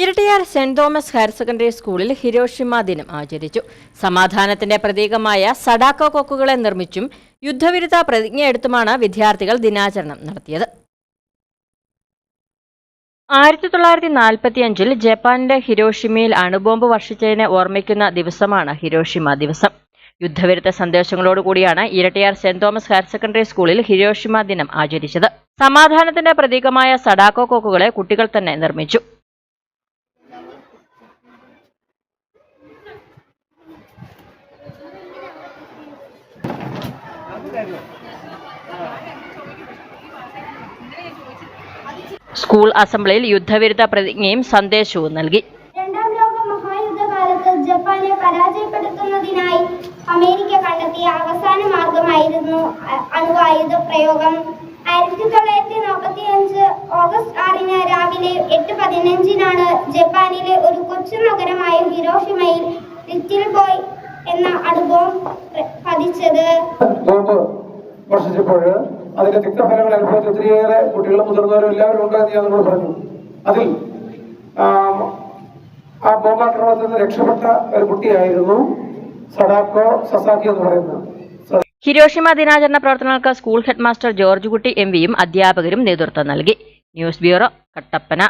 Erattayar Saint Thomas higher secondary സ്കൂളിൽ Hiroshima ദിനം ആചരിച്ചു. സമാധാനത്തിന്റെ പ്രതീകമായ സഡാക്കോ കൊക്കുകളെ നിർമ്മിച്ചും യുദ്ധവിരുദ്ധ പ്രതിജ്ഞയെടുത്തുമാണ് വിദ്യാർത്ഥികൾ ദിനാചരണം നടത്തിയത്. ആയിരത്തി തൊള്ളായിരത്തി നാൽപ്പത്തിയഞ്ചിൽ ജപ്പാനിലെ ഹിരോഷിമയിൽ അണുബോംബ് വർഷിച്ചതിനെ ഓർമ്മിക്കുന്ന ദിവസമാണ് ഹിരോഷിമ ദിവസം. യുദ്ധവിരുദ്ധ സന്ദേശങ്ങളോടുകൂടിയാണ് Erattayar Saint Thomas higher secondary സ്കൂളിൽ ഹിരോഷിമ ദിനം ആചരിച്ചത്. സമാധാനത്തിന്റെ പ്രതീകമായ സഡാക്കോ കൊക്കുകളെ കുട്ടികൾ തന്നെ നിർമ്മിച്ചു. സ്കൂൾ അസംബ്ലിയിൽ യുദ്ധവിരുദ്ധ പ്രതിജ്ഞയും സന്ദേശവും നൽകി. രണ്ടാം ലോക മഹായുദ്ധകാലത്ത് ജപ്പാനെ പരാജയപ്പെടുത്തുന്നതിനായി അമേരിക്ക കണ്ടെത്തിയ അവസാന മാർഗമായിരുന്നു അണുവായുധ പ്രയോഗം. ആയിരത്തി തൊള്ളായിരത്തി നാൽപ്പത്തി അഞ്ച് ഓഗസ്റ്റ് ആറിന് രാവിലെ എട്ട് പതിനഞ്ചിനാണ് ജപ്പാനിലെ ഒരു കൊച്ചു നഗരമായ ഹിരോഷിമയിൽ ലിറ്റിൽ ബോയ് എന്ന പ്ര- പതിച്ചത്. ബോംബ് വർഷിച്ചപ്പോൾ അതിന്റെ തിക്തഫലങ്ങൾ അനുഭവിച്ച ഒത്തിരിയേറെ കുട്ടികളും മുതിർന്നവരും എല്ലാവരും ഉണ്ടെന്ന് ഞാൻ നമ്മൾ പറഞ്ഞു. അതിൽ ആ ബോംബാക്രമണത്തിൽ നിന്ന് രക്ഷപ്പെട്ട ഒരു കുട്ടിയായിരുന്നു സഡാക്കോ സസാക്കി എന്ന് പറയുന്നത്. ഹിരോഷിമ ദിനാചരണ പ്രവർത്തനങ്ങൾക്ക് school headmaster George Kutty M വിയും അധ്യാപകരും നേതൃത്വം നൽകി. News bureau Kattappana.